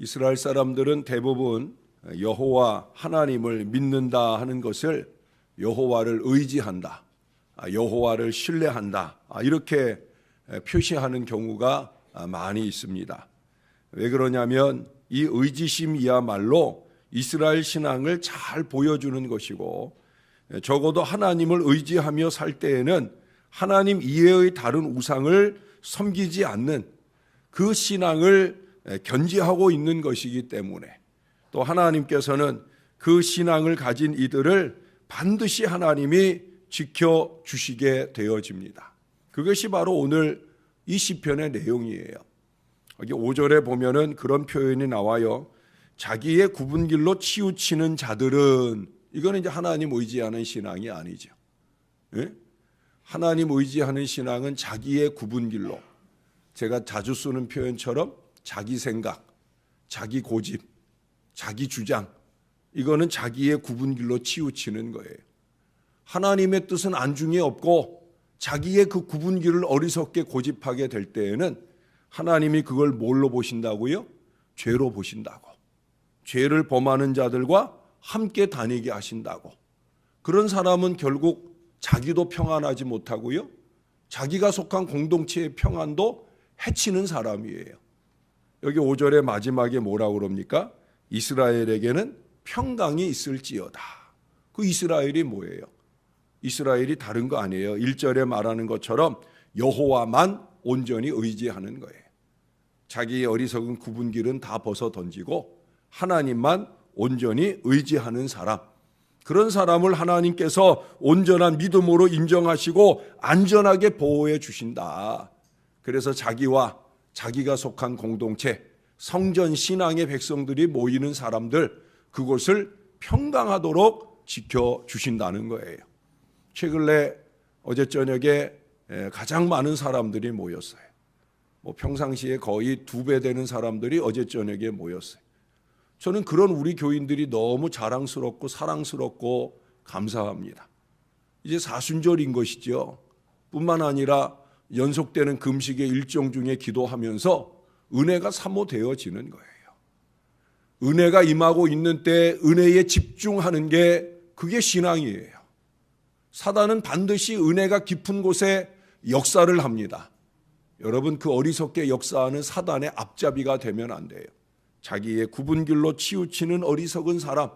이스라엘 사람들은 대부분 여호와 하나님을 믿는다 하는 것을 여호와를 의지한다, 아, 여호와를 신뢰한다 아, 이렇게 표시하는 경우가 많이 있습니다. 왜 그러냐면 이 의지심이야말로 이스라엘 신앙을 잘 보여주는 것이고 적어도 하나님을 의지하며 살 때에는 하나님 이외의 다른 우상을 섬기지 않는 그 신앙을 견지하고 있는 것이기 때문에 또 하나님께서는 그 신앙을 가진 이들을 반드시 하나님이 지켜 주시게 되어집니다. 그것이 바로 오늘 이 시편의 내용이에요. 여기 5절에 보면은 그런 표현이 나와요. 자기의 굽은 길로 치우치는 자들은 이거는 이제 하나님 의지하는 신앙이 아니죠. 예? 하나님 의지하는 신앙은 자기의 굽은 길로 제가 자주 쓰는 표현처럼 자기 생각, 자기 고집, 자기 주장 이거는 자기의 굽은 길로 치우치는 거예요. 하나님의 뜻은 안중에 없고 자기의 그 굽은 길을 어리석게 고집하게 될 때에는 하나님이 그걸 뭘로 보신다고요? 죄로 보신다고. 죄를 범하는 자들과 함께 다니게 하신다고. 그런 사람은 결국 자기도 평안하지 못하고요. 자기가 속한 공동체의 평안도 해치는 사람이에요. 여기 5절의 마지막에 뭐라고 그럽니까? 이스라엘에게는 평강이 있을지어다. 그 이스라엘이 뭐예요? 이스라엘이 다른 거 아니에요. 1절에 말하는 것처럼 여호와만 온전히 의지하는 거예요. 자기의 어리석은 구분 길은 다 벗어 던지고 하나님만 온전히 의지하는 사람. 그런 사람을 하나님께서 온전한 믿음으로 인정하시고 안전하게 보호해 주신다. 그래서 자기와 자기가 속한 공동체, 성전 신앙의 백성들이 모이는 사람들, 그곳을 평강하도록 지켜 주신다는 거예요. 최근에 어제 저녁에 가장 많은 사람들이 모였어요. 뭐 평상시에 거의 두 배 되는 사람들이 어제 저녁에 모였어요. 저는 그런 우리 교인들이 너무 자랑스럽고 사랑스럽고 감사합니다. 이제 사순절인 것이죠. 뿐만 아니라 연속되는 금식의 일정 중에 기도하면서 은혜가 사모되어지는 거예요. 은혜가 임하고 있는 때 은혜에 집중하는 게 그게 신앙이에요. 사단은 반드시 은혜가 깊은 곳에 역사를 합니다. 여러분 그 어리석게 역사하는 사단의 앞잡이가 되면 안 돼요. 자기의 굽은 길로 치우치는 어리석은 사람,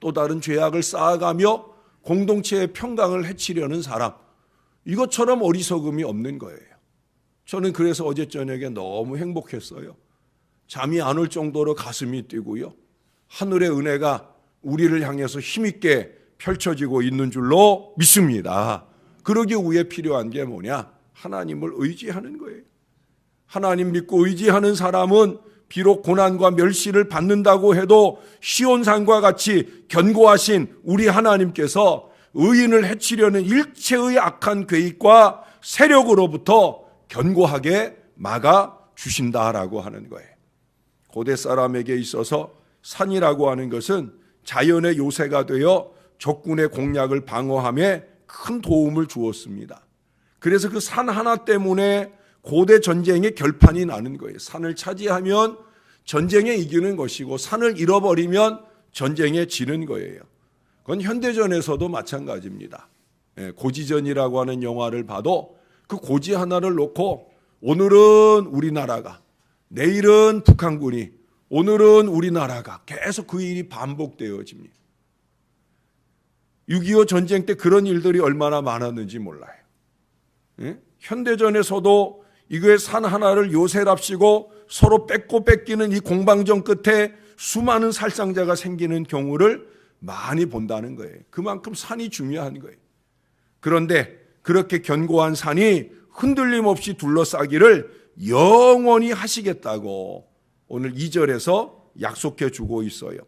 또 다른 죄악을 쌓아가며 공동체의 평강을 해치려는 사람, 이것처럼 어리석음이 없는 거예요. 저는 그래서 어제 저녁에 너무 행복했어요. 잠이 안 올 정도로 가슴이 뛰고요. 하늘의 은혜가 우리를 향해서 힘있게 펼쳐지고 있는 줄로 믿습니다. 그러기 위해 필요한 게 뭐냐? 하나님을 의지하는 거예요. 하나님 믿고 의지하는 사람은 비록 고난과 멸시를 받는다고 해도 시온산과 같이 견고하신 우리 하나님께서 의인을 해치려는 일체의 악한 계획과 세력으로부터 견고하게 막아 주신다라고 하는 거예요. 고대 사람에게 있어서 산이라고 하는 것은 자연의 요새가 되어 적군의 공략을 방어함에 큰 도움을 주었습니다. 그래서 그 산 하나 때문에 고대 전쟁의 결판이 나는 거예요. 산을 차지하면 전쟁에 이기는 것이고 산을 잃어버리면 전쟁에 지는 거예요. 그건 현대전에서도 마찬가지입니다. 예, 고지전이라고 하는 영화를 봐도 그 고지 하나를 놓고 오늘은 우리나라가 내일은 북한군이 오늘은 우리나라가 계속 그 일이 반복되어집니다. 6.25 전쟁 때 그런 일들이 얼마나 많았는지 몰라요. 예? 현대전에서도 이거의 산 하나를 요새랍시고 서로 뺏고 뺏기는 이 공방전 끝에 수많은 살상자가 생기는 경우를 많이 본다는 거예요. 그만큼 산이 중요한 거예요. 그런데 그렇게 견고한 산이 흔들림 없이 둘러싸기를 영원히 하시겠다고 오늘 2절에서 약속해 주고 있어요.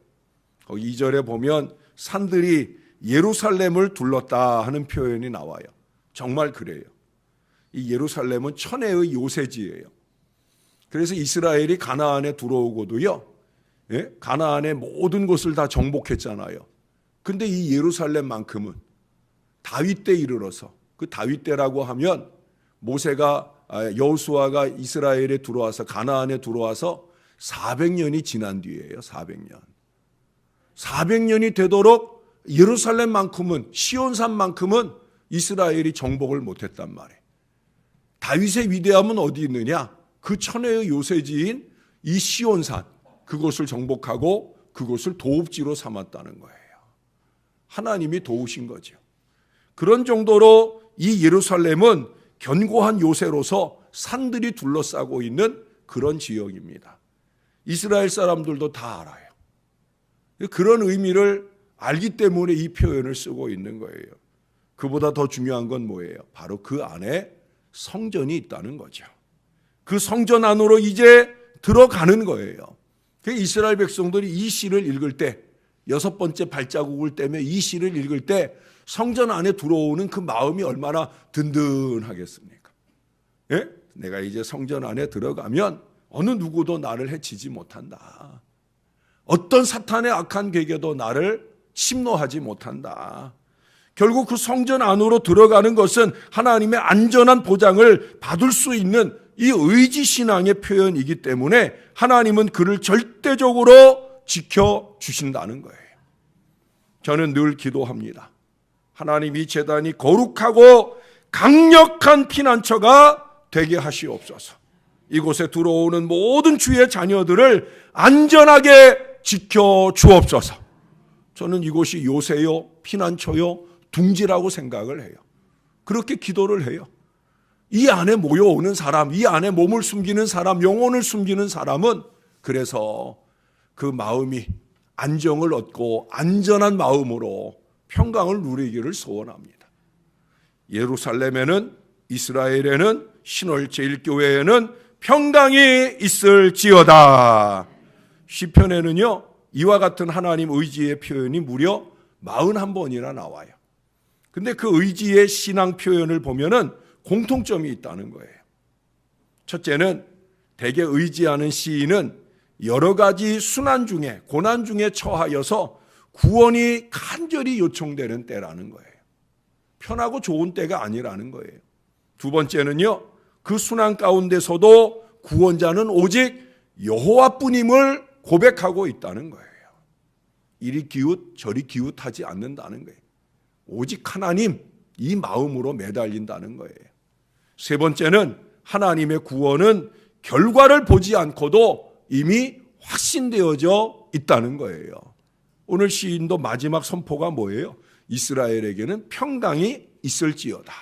거기 2절에 보면 산들이 예루살렘을 둘렀다 하는 표현이 나와요. 정말 그래요. 이 예루살렘은 천혜의 요새지예요. 그래서 이스라엘이 가나안에 들어오고도요. 예? 가나안의 모든 곳을 다 정복했잖아요. 근데 이 예루살렘만큼은 다윗 때 이르러서 그 다윗 때라고 하면 모세가 아, 여호수아가 이스라엘에 들어와서 가나안에 들어와서 400년이 지난 뒤에요. 400년. 400년이 되도록 예루살렘만큼은 시온산만큼은 이스라엘이 정복을 못했단 말이에요. 다윗의 위대함은 어디 있느냐? 그 천혜의 요새지인 이 시온산 그곳을 정복하고 그곳을 도읍지로 삼았다는 거예요. 하나님이 도우신 거죠. 그런 정도로 이 예루살렘은 견고한 요새로서 산들이 둘러싸고 있는 그런 지역입니다. 이스라엘 사람들도 다 알아요. 그런 의미를 알기 때문에 이 표현을 쓰고 있는 거예요. 그보다 더 중요한 건 뭐예요? 바로 그 안에 성전이 있다는 거죠. 그 성전 안으로 이제 들어가는 거예요. 그 이스라엘 백성들이 이 시를 읽을 때 여섯 번째 발자국을 떼며 이 시를 읽을 때 성전 안에 들어오는 그 마음이 얼마나 든든하겠습니까? 예? 내가 이제 성전 안에 들어가면 어느 누구도 나를 해치지 못한다. 어떤 사탄의 악한 계계도 나를 침노하지 못한다. 결국 그 성전 안으로 들어가는 것은 하나님의 안전한 보장을 받을 수 있는 이 의지 신앙의 표현이기 때문에 하나님은 그를 절대적으로 지켜 주신다는 거예요. 저는 늘 기도합니다. 하나님 이 재단이 거룩하고 강력한 피난처가 되게 하시옵소서. 이곳에 들어오는 모든 주의 자녀들을 안전하게 지켜 주옵소서. 저는 이곳이 요새요, 피난처요, 둥지라고 생각을 해요. 그렇게 기도를 해요. 이 안에 모여오는 사람, 이 안에 몸을 숨기는 사람, 영혼을 숨기는 사람은 그래서 그 마음이 안정을 얻고 안전한 마음으로 평강을 누리기를 소원합니다. 예루살렘에는 이스라엘에는 신월 제일교회에는 평강이 있을지어다. 시편에는요 이와 같은 하나님 의지의 표현이 무려 41번이나 나와요. 근데 그 의지의 신앙 표현을 보면은 공통점이 있다는 거예요. 첫째는 대개 의지하는 시인은 여러 가지 순환 중에 고난 중에 처하여서 구원이 간절히 요청되는 때라는 거예요. 편하고 좋은 때가 아니라는 거예요. 두 번째는요. 그 순환 가운데서도 구원자는 오직 여호와뿐임을 고백하고 있다는 거예요. 이리 기웃 저리 기웃하지 않는다는 거예요. 오직 하나님 이 마음으로 매달린다는 거예요. 세 번째는 하나님의 구원은 결과를 보지 않고도 이미 확신되어져 있다는 거예요. 오늘 시인도 마지막 선포가 뭐예요? 이스라엘에게는 평강이 있을지어다.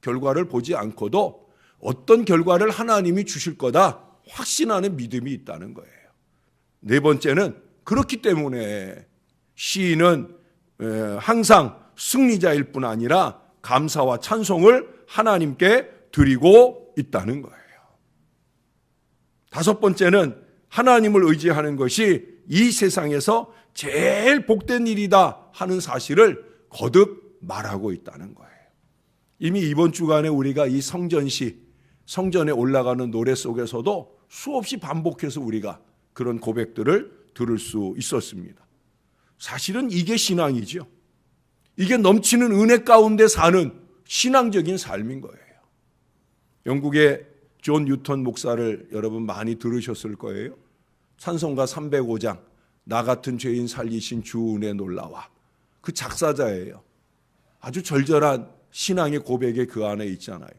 결과를 보지 않고도 어떤 결과를 하나님이 주실 거다 확신하는 믿음이 있다는 거예요. 네 번째는 그렇기 때문에 시인은 항상 승리자일 뿐 아니라 감사와 찬송을 하나님께 드리고 있다는 거예요. 다섯 번째는 하나님을 의지하는 것이 이 세상에서 제일 복된 일이다 하는 사실을 거듭 말하고 있다는 거예요. 이미 이번 주간에 우리가 이 성전시, 성전에 올라가는 노래 속에서도 수없이 반복해서 우리가 그런 고백들을 들을 수 있었습니다. 사실은 이게 신앙이죠. 이게 넘치는 은혜 가운데 사는 신앙적인 삶인 거예요. 영국의 존 뉴턴 목사를 여러분 많이 들으셨을 거예요. 찬송가 305장 나 같은 죄인 살리신 주 은혜 놀라와 그 작사자예요. 아주 절절한 신앙의 고백이 그 안에 있잖아요.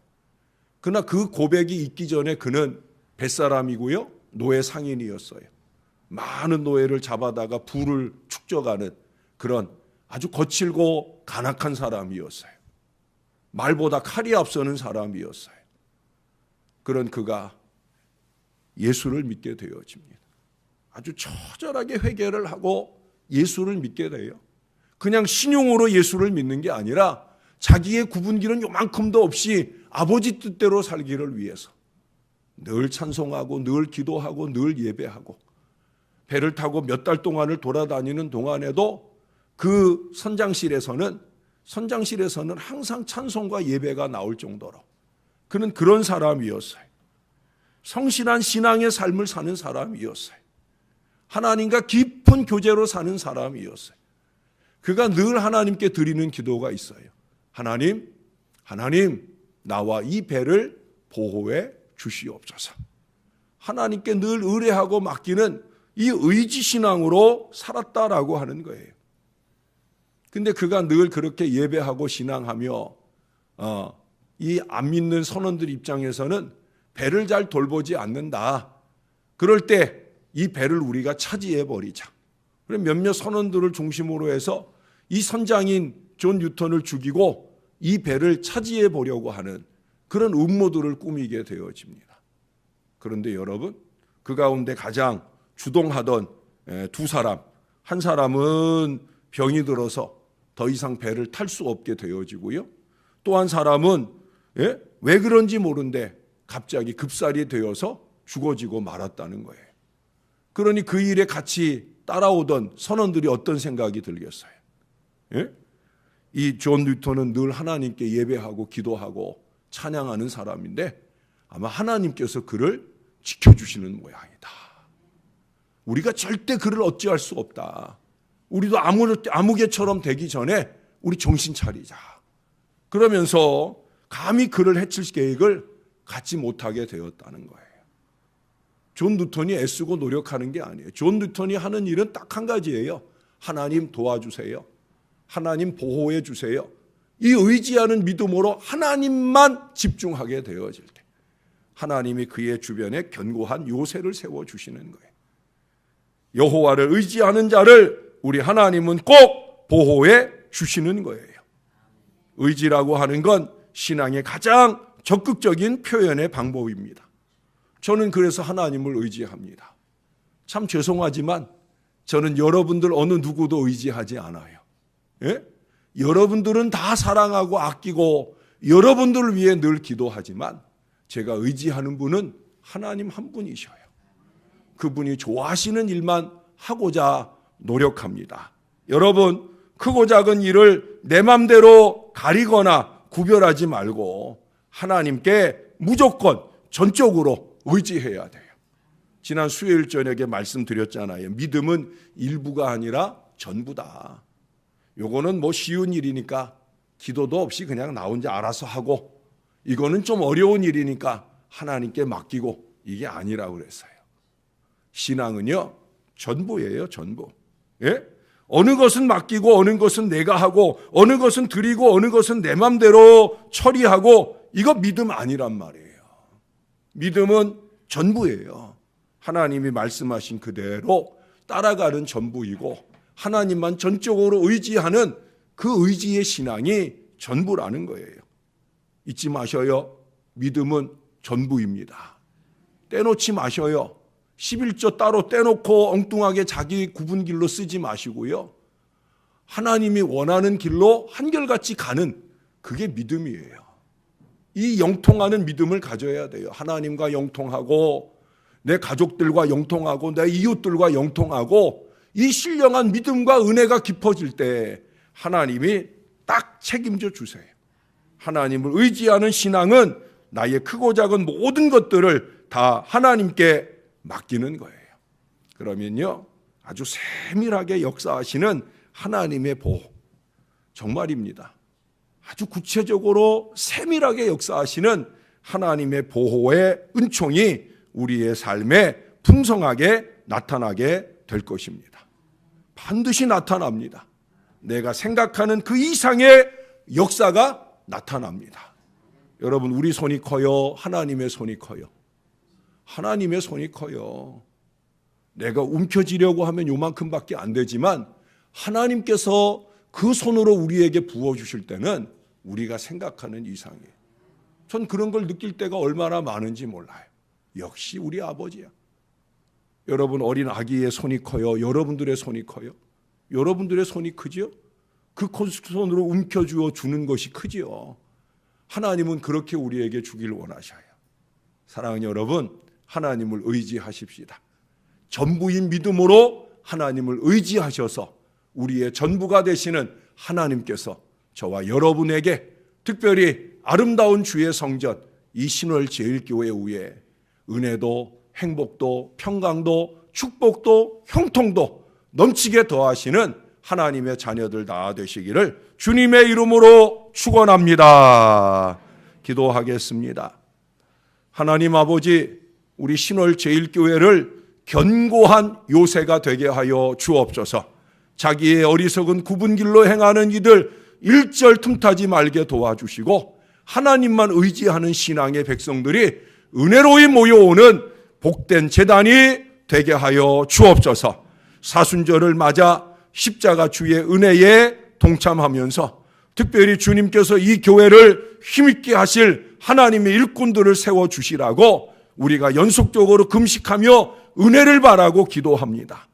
그러나 그 고백이 있기 전에 그는 뱃사람이고요. 노예 상인이었어요. 많은 노예를 잡아다가 부를 축적하는 그런 아주 거칠고 간악한 사람이었어요. 말보다 칼이 앞서는 사람이었어요. 그런 그가 예수를 믿게 되어집니다. 아주 처절하게 회개를 하고 예수를 믿게 돼요. 그냥 신용으로 예수를 믿는 게 아니라 자기의 구분기는 요만큼도 없이 아버지 뜻대로 살기를 위해서 늘 찬송하고 늘 기도하고 늘 예배하고 배를 타고 몇 달 동안을 돌아다니는 동안에도 그 선장실에서는 선장실에서는 항상 찬송과 예배가 나올 정도로 그는 그런 사람이었어요. 성실한 신앙의 삶을 사는 사람이었어요. 하나님과 깊은 교제로 사는 사람이었어요. 그가 늘 하나님께 드리는 기도가 있어요. 하나님, 하나님, 나와 이 배를 보호해 주시옵소서. 하나님께 늘 의뢰하고 맡기는 이 의지 신앙으로 살았다라고 하는 거예요. 근데 그가 늘 그렇게 예배하고 신앙하며 어, 이 안 믿는 선원들 입장에서는 배를 잘 돌보지 않는다. 그럴 때 이 배를 우리가 차지해 버리자. 몇몇 선원들을 중심으로 해서 이 선장인 존 뉴턴을 죽이고 이 배를 차지해 보려고 하는 그런 음모들을 꾸미게 되어집니다. 그런데 여러분, 그 가운데 가장 주동하던 두 사람, 한 사람은 병이 들어서 더 이상 배를 탈 수 없게 되어지고요. 또 한 사람은 예? 왜 그런지 모른데 갑자기 급살이 되어서 죽어지고 말았다는 거예요. 그러니 그 일에 같이 따라오던 선원들이 어떤 생각이 들겠어요? 예? 이존 뉴턴은 늘 하나님께 예배하고 기도하고 찬양하는 사람인데 아마 하나님께서 그를 지켜주시는 모양이다. 우리가 절대 그를 어찌할 수 없다. 우리도 아무, 아무개처럼 되기 전에 우리 정신 차리자. 그러면서 감히 그를 해칠 계획을 갖지 못하게 되었다는 거예요. 존 뉴턴이 애쓰고 노력하는 게 아니에요. 존 뉴턴이 하는 일은 딱 한 가지예요. 하나님 도와주세요. 하나님 보호해 주세요. 이 의지하는 믿음으로 하나님만 집중하게 되어질 때 하나님이 그의 주변에 견고한 요새를 세워 주시는 거예요. 여호와를 의지하는 자를 우리 하나님은 꼭 보호해 주시는 거예요. 의지라고 하는 건 신앙의 가장 적극적인 표현의 방법입니다. 저는 그래서 하나님을 의지합니다. 참 죄송하지만 저는 여러분들 어느 누구도 의지하지 않아요. 예? 여러분들은 다 사랑하고 아끼고 여러분들을 위해 늘 기도하지만 제가 의지하는 분은 하나님 한 분이셔요. 그분이 좋아하시는 일만 하고자 노력합니다. 여러분, 크고 작은 일을 내 맘대로 가리거나 구별하지 말고 하나님께 무조건 전적으로 의지해야 돼요. 지난 수요일 저녁에 말씀드렸잖아요. 믿음은 일부가 아니라 전부다. 요거는 뭐 쉬운 일이니까 기도도 없이 그냥 나 혼자 알아서 하고 이거는 좀 어려운 일이니까 하나님께 맡기고 이게 아니라고 그랬어요. 신앙은요, 전부예요, 전부. 예? 어느 것은 맡기고 어느 것은 내가 하고 어느 것은 드리고 어느 것은 내 맘대로 처리하고 이거 믿음 아니란 말이에요. 믿음은 전부예요. 하나님이 말씀하신 그대로 따라가는 전부이고 하나님만 전적으로 의지하는 그 의지의 신앙이 전부라는 거예요. 잊지 마셔요. 믿음은 전부입니다. 떼놓지 마셔요. 11조 따로 떼놓고 엉뚱하게 자기 구분 길로 쓰지 마시고요. 하나님이 원하는 길로 한결같이 가는 그게 믿음이에요. 이 영통하는 믿음을 가져야 돼요. 하나님과 영통하고 내 가족들과 영통하고 내 이웃들과 영통하고 이 신령한 믿음과 은혜가 깊어질 때 하나님이 딱 책임져 주세요. 하나님을 의지하는 신앙은 나의 크고 작은 모든 것들을 다 하나님께 맡기는 거예요. 그러면요, 아주 세밀하게 역사하시는 하나님의 보호. 정말입니다. 아주 구체적으로 세밀하게 역사하시는 하나님의 보호의 은총이 우리의 삶에 풍성하게 나타나게 될 것입니다. 반드시 나타납니다. 내가 생각하는 그 이상의 역사가 나타납니다. 여러분, 우리 손이 커요? 하나님의 손이 커요? 하나님의 손이 커요. 내가 움켜쥐려고 하면 요만큼밖에 안 되지만 하나님께서 그 손으로 우리에게 부어주실 때는 우리가 생각하는 이상이에요. 전 그런 걸 느낄 때가 얼마나 많은지 몰라요. 역시 우리 아버지야. 여러분 어린 아기의 손이 커요. 여러분들의 손이 커요. 여러분들의 손이 크지요? 그 손으로 움켜주어 주는 것이 크지요. 하나님은 그렇게 우리에게 주길 원하셔요. 사랑하는 여러분, 하나님을 의지하십시다. 전부인 믿음으로 하나님을 의지하셔서 우리의 전부가 되시는 하나님께서 저와 여러분에게 특별히 아름다운 주의 성전 이 신월 제일교회 위에 은혜도 행복도 평강도 축복도 형통도 넘치게 더하시는 하나님의 자녀들 다 되시기를 주님의 이름으로 축원합니다. 기도하겠습니다. 하나님 아버지 우리 신월 제일교회를 견고한 요새가 되게 하여 주옵소서. 자기의 어리석은 구분 길로 행하는 이들 일절 틈타지 말게 도와주시고 하나님만 의지하는 신앙의 백성들이 은혜로이 모여오는 복된 재단이 되게 하여 주옵소서. 사순절을 맞아 십자가 주의 은혜에 동참하면서 특별히 주님께서 이 교회를 힘있게 하실 하나님의 일꾼들을 세워 주시라고 우리가 연속적으로 금식하며 은혜를 바라고 기도합니다.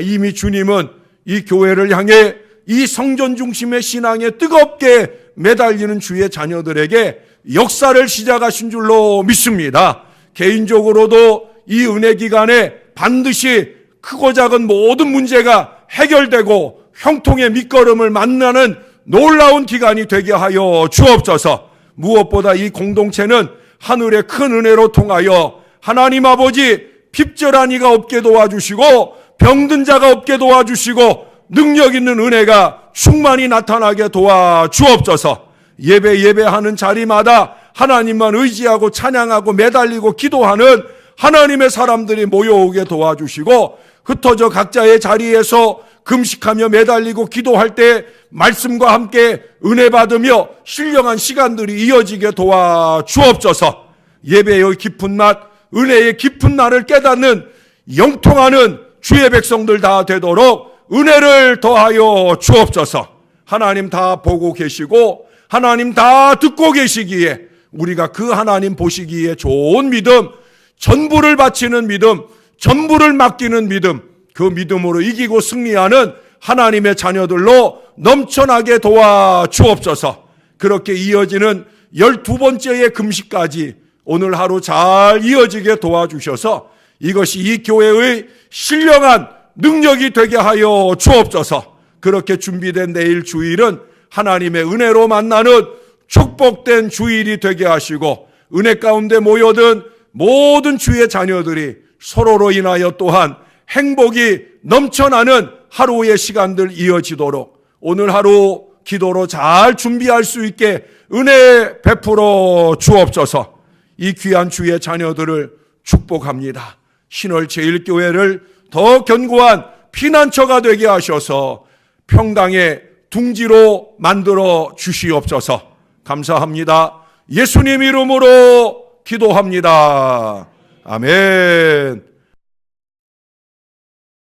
이미 주님은 이 교회를 향해 이 성전 중심의 신앙에 뜨겁게 매달리는 주의 자녀들에게 역사를 시작하신 줄로 믿습니다. 개인적으로도 이 은혜 기간에 반드시 크고 작은 모든 문제가 해결되고 형통의 밑거름을 만나는 놀라운 기간이 되게 하여 주옵소서. 무엇보다 이 공동체는 하늘의 큰 은혜로 통하여 하나님 아버지 핍절한 이가 없게 도와주시고 병든 자가 없게 도와주시고 능력 있는 은혜가 충만히 나타나게 도와주옵소서. 예배 예배하는 자리마다 하나님만 의지하고 찬양하고 매달리고 기도하는 하나님의 사람들이 모여오게 도와주시고 흩어져 각자의 자리에서 금식하며 매달리고 기도할 때 말씀과 함께 은혜 받으며 신령한 시간들이 이어지게 도와 주옵소서. 예배의 깊은 맛, 은혜의 깊은 날을 깨닫는 영통하는 주의 백성들 다 되도록 은혜를 더하여 주옵소서. 하나님 다 보고 계시고 하나님 다 듣고 계시기에 우리가 그 하나님 보시기에 좋은 믿음, 전부를 바치는 믿음, 전부를 맡기는 믿음, 그 믿음으로 이기고 승리하는 하나님의 자녀들로 넘쳐나게 도와 주옵소서. 그렇게 이어지는 열두 번째의 금식까지 오늘 하루 잘 이어지게 도와주셔서 이것이 이 교회의 신령한 능력이 되게 하여 주옵소서. 그렇게 준비된 내일 주일은 하나님의 은혜로 만나는 축복된 주일이 되게 하시고 은혜 가운데 모여든 모든 주의 자녀들이 서로로 인하여 또한 행복이 넘쳐나는 하루의 시간들 이어지도록 오늘 하루 기도로 잘 준비할 수 있게 은혜 베풀어 주옵소서 이 귀한 주의 자녀들을 축복합니다. 신월 제일교회를 더 견고한 피난처가 되게 하셔서 평강의 둥지로 만들어 주시옵소서 감사합니다. 예수님 이름으로 기도합니다. 아멘.